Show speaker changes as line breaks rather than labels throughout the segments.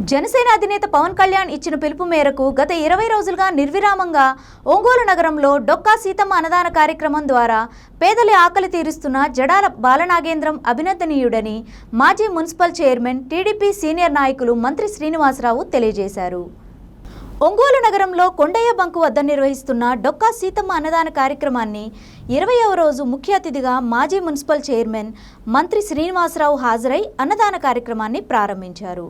జనసేన అధినేత పవన్ కళ్యాణ్ ఇచ్చిన పిలుపు మేరకు గత ఇరవై రోజులుగా నిర్విరామంగా ఒంగోలు నగరంలో డొక్కా సీతమ్మ అన్నదాన కార్యక్రమం ద్వారా పేదల ఆకలి తీరుస్తున్న జడాల బాలనాగేంద్రం అభినందనీయుడని మాజీ మున్సిపల్ చైర్మన్ టీడీపీ సీనియర్ నాయకులు మంత్రి శ్రీనివాసరావు తెలియజేశారు. ఒంగోలు నగరంలో కొండయ్య బంకు వద్ద నిర్వహిస్తున్న డొక్కా సీతమ్మ అన్నదాన కార్యక్రమాన్ని ఇరవయవ రోజు ముఖ్య అతిథిగా మాజీ మున్సిపల్ చైర్మన్ మంత్రి శ్రీనివాసరావు హాజరై అన్నదాన కార్యక్రమాన్ని ప్రారంభించారు.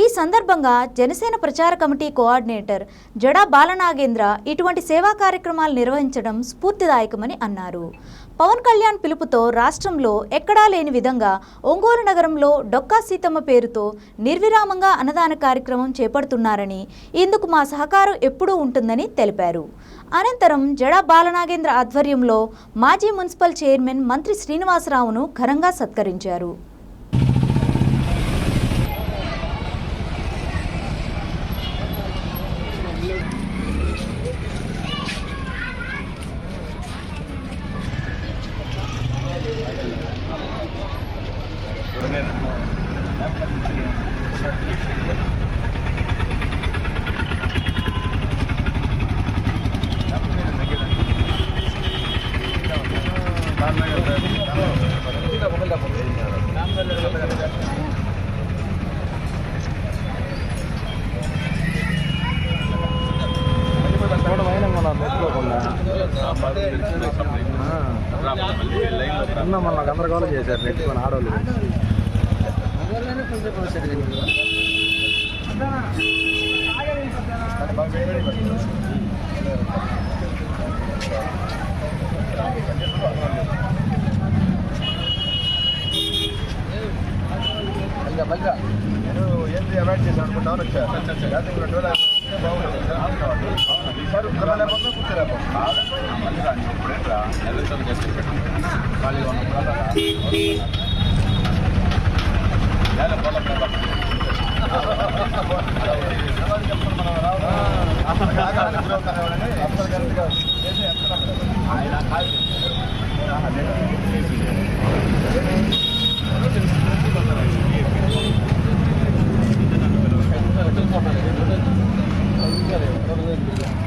ఈ సందర్భంగా జనసేన ప్రచార కమిటీ కోఆర్డినేటర్ జడా బాలనాగేంద్ర ఇటువంటి సేవా కార్యక్రమాలు నిర్వహించడం స్ఫూర్తిదాయకమని అన్నారు. పవన్ కళ్యాణ్ పిలుపుతో రాష్ట్రంలో ఎక్కడా లేని విధంగా ఒంగోలు నగరంలో డొక్కా సీతమ్మ పేరుతో నిర్విరామంగా అన్నదాన కార్యక్రమం చేపడుతున్నారని ఇందుకు మా సహకారం ఎప్పుడూ ఉంటుందని తెలిపారు. అనంతరం జడా బాలనాగేంద్ర ఆధ్వర్యంలో మాజీ మున్సిపల్ చైర్మన్ మంత్రి శ్రీనివాసరావును ఘనంగా సత్కరించారు.
అన్న మళ్ళీ గందరగోళం చేశారు నెట్టుకొని ఆడవాళ్ళు ఏంటి అవాయిడ్ చేశాను అనుకుంటాను వచ్చా రెండు బాగుంటుంది ఈసారి కూర్చోలేకపోతే కూర్చోలేకపోతే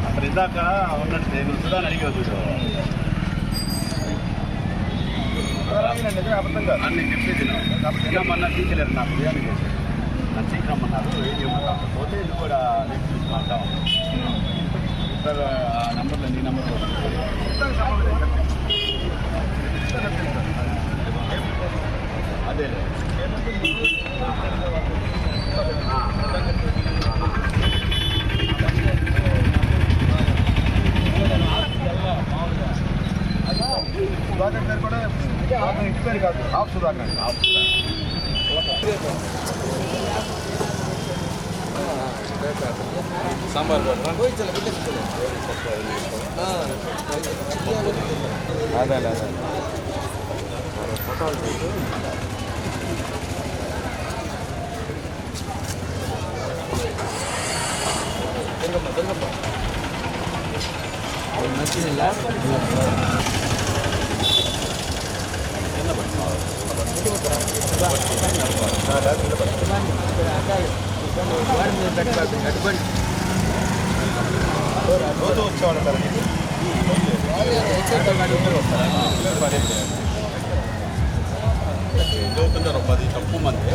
అక్కడ ఇందాక ఉన్నట్టు నేను అడిగి అడిగా చూడు. అన్ని చెప్పేది నిన్న మొన్న తీయలేరు నాకు బిర్యానీ చేసి. నన్ను తీసుకురమ్మన్నారు ఏం చేయమన్నారు పోతే ఇది కూడా నేను తీసుకుంటాం సార్ ఆ నెంబర్లో నీ నెంబర్ అదే
సుధాకర్ పేరు కూడా సుధాకర్ ఇంటి పేరు కాదు ఆఫ్ సుధాకర్ ఆఫ్ అదే అదే రోజు వచ్చేవాళ్ళు కదా
చదువుతుంటారు పది తక్కువ మంది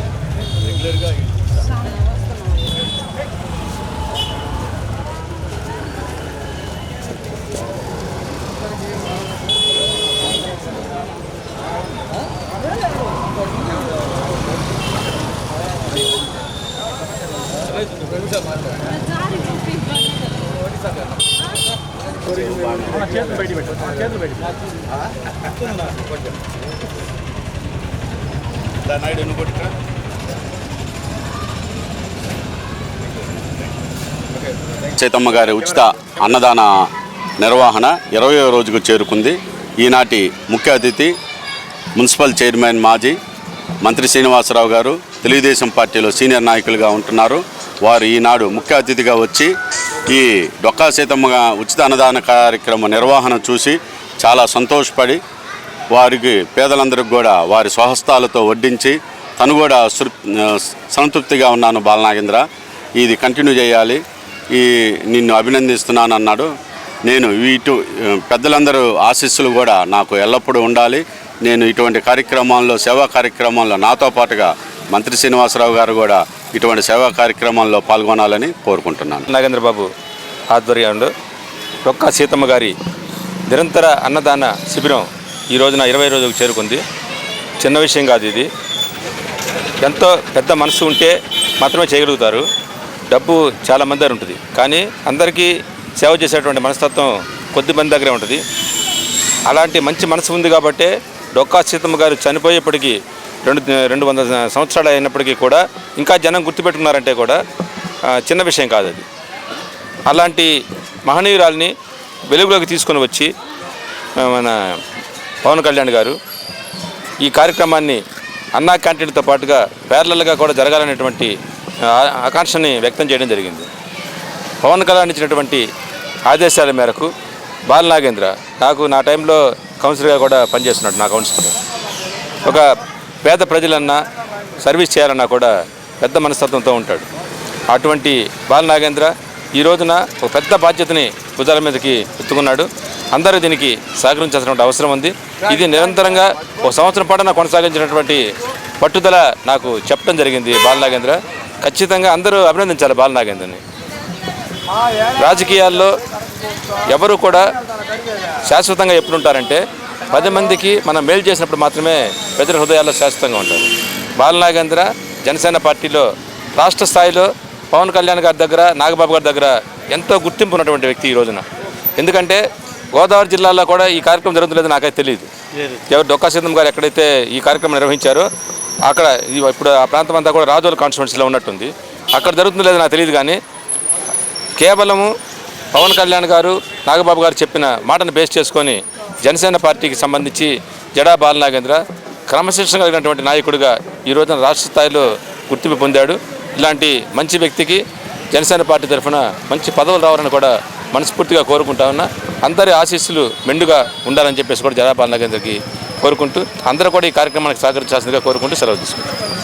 చేతులు బయట పెట్టు చేతులు బయట
గారి ఉచిత అన్నదాన నిర్వహణ ఇరవయో రోజుకు చేరుకుంది. ఈనాటి ముఖ్య అతిథి మున్సిపల్ చైర్మన్ మాజీ మంత్రి శ్రీనివాసరావు గారు తెలుగుదేశం పార్టీలో సీనియర్ నాయకులుగా ఉంటున్నారు. వారు ఈనాడు ముఖ్య అతిథిగా వచ్చి ఈ డొక్కా సీతమ్మ ఉచిత అన్నదాన కార్యక్రమ నిర్వహణ చూసి చాలా సంతోషపడి వారికి పేదలందరికీ కూడా వారి స్వహస్తాలతో వడ్డించి తను కూడా సంతృప్తిగా ఉన్నాను బాలనాగేంద్ర ఇది కంటిన్యూ చేయాలి. ఈ నిన్ను అభినందిస్తున్నాను అన్నాడు. నేను ఇటు పెద్దలందరూ ఆశీస్సులు కూడా నాకు ఎల్లప్పుడూ ఉండాలి. నేను ఇటువంటి కార్యక్రమాల్లో సేవా కార్యక్రమాల్లో నాతో పాటుగా మంత్రి శ్రీనివాసరావు గారు కూడా ఇటువంటి సేవా కార్యక్రమాల్లో పాల్గొనాలని కోరుకుంటున్నాను.
నాగేంద్రబాబు ఆధ్వర్యంలో రొక్క సీతమ్మ గారి నిరంతర అన్నదాన శిబిరం ఈ రోజున ఇరవై రోజులకు చేరుకుంది. చిన్న విషయం కాదు ఇది. ఎంతో పెద్ద మనసు ఉంటే మాత్రమే చేయగలుగుతారు. డబ్బు చాలామంది దగ్గర ఉంటుంది. కానీ అందరికీ సేవ చేసేటువంటి మనస్తత్వం కొద్దిమంది దగ్గరే ఉంటుంది. అలాంటి మంచి మనసు ఉంది కాబట్టే డొక్కా సీతమ్మ గారు చనిపోయేప్పటికీ రెండు రెండు వందల సంవత్సరాలు అయినప్పటికీ కూడా ఇంకా జనం గుర్తుపెట్టుకున్నారంటే కూడా చిన్న విషయం కాదు అది. అలాంటి మహనీయురాల్ని వెలుగులోకి తీసుకొని వచ్చి మన పవన్ కళ్యాణ్ గారు ఈ కార్యక్రమాన్ని అన్నా క్యాంటీన్తో పాటుగా పేర్లలుగా కూడా జరగాలనేటువంటి ఆకాంక్షని వ్యక్తం చేయడం జరిగింది. పవన్ కళ్యాణ్ ఇచ్చినటువంటి ఆదేశాల మేరకు బాల నాగేంద్ర నాకు నా టైంలో కౌన్సిలర్గా కూడా పనిచేస్తున్నాడు నా కౌన్సిలర్. ఒక పేద ప్రజలన్నా సర్వీస్ చేయాలన్నా కూడా పెద్ద మనస్తత్వంతో ఉంటాడు. అటువంటి బాల నాగేంద్ర ఈ రోజున ఒక పెద్ద బాధ్యతని భుజాల మీదకి ఎత్తుకున్నాడు. అందరూ దీనికి సహకరించాల్సినటువంటి అవసరం ఉంది. ఇది నిరంతరంగా ఒక సంవత్సరం పాటున కొనసాగించినటువంటి పట్టుదల నాకు చెప్పడం జరిగింది బాల నాగేంద్ర. ఖచ్చితంగా అందరూ అభినందించాలి బాల నాగేంద్రని. రాజకీయాల్లో ఎవరు కూడా శాశ్వతంగా ఎప్పుడుంటారంటే పది మందికి మనం మేలు చేసినప్పుడు మాత్రమే ప్రజల హృదయాల్లో శాశ్వతంగా ఉంటారు. బాలనాగేంద్ర జనసేన పార్టీలో రాష్ట్ర స్థాయిలో పవన్ కళ్యాణ్ గారి దగ్గర నాగబాబు గారి దగ్గర ఎంతో గుర్తింపు ఉన్నటువంటి వ్యక్తి ఈ రోజున. ఎందుకంటే గోదావరి జిల్లాలో కూడా ఈ కార్యక్రమం జరుగుతుందని నాకైతే తెలియదు ఎవరు డొక్కా సీతం గారు ఎక్కడైతే ఈ కార్యక్రమం నిర్వహించారో అక్కడ ఇప్పుడు ఆ ప్రాంతం అంతా కూడా రాజోల కాన్స్టిట్యున్సీలో ఉన్నట్టుంది. అక్కడ జరుగుతుందో లేదో నాకు తెలియదు కానీ కేవలము పవన్ కళ్యాణ్ గారు నాగబాబు గారు చెప్పిన మాటను బేస్ చేసుకొని జనసేన పార్టీకి సంబంధించి జడా బాలనాగేంద్ర క్రమశిక్షణ కలిగినటువంటి నాయకుడిగా ఈ రోజున రాష్ట్ర స్థాయిలో గుర్తింపు పొందాడు. ఇలాంటి మంచి వ్యక్తికి జనసేన పార్టీ తరఫున మంచి పదవులు రావాలని కూడా మనస్ఫూర్తిగా కోరుకుంటా ఉన్నా. అందరి ఆశీస్సులు మెండుగా ఉండాలని చెప్పేసి కూడా జడా బాలనాగేంద్రకి కోరుకుంటూ అందరూ కూడా ఈ కార్యక్రమానికి సహకరించాల్సిందిగా కోరుకుంటూ సెలవు తీసుకుంటాం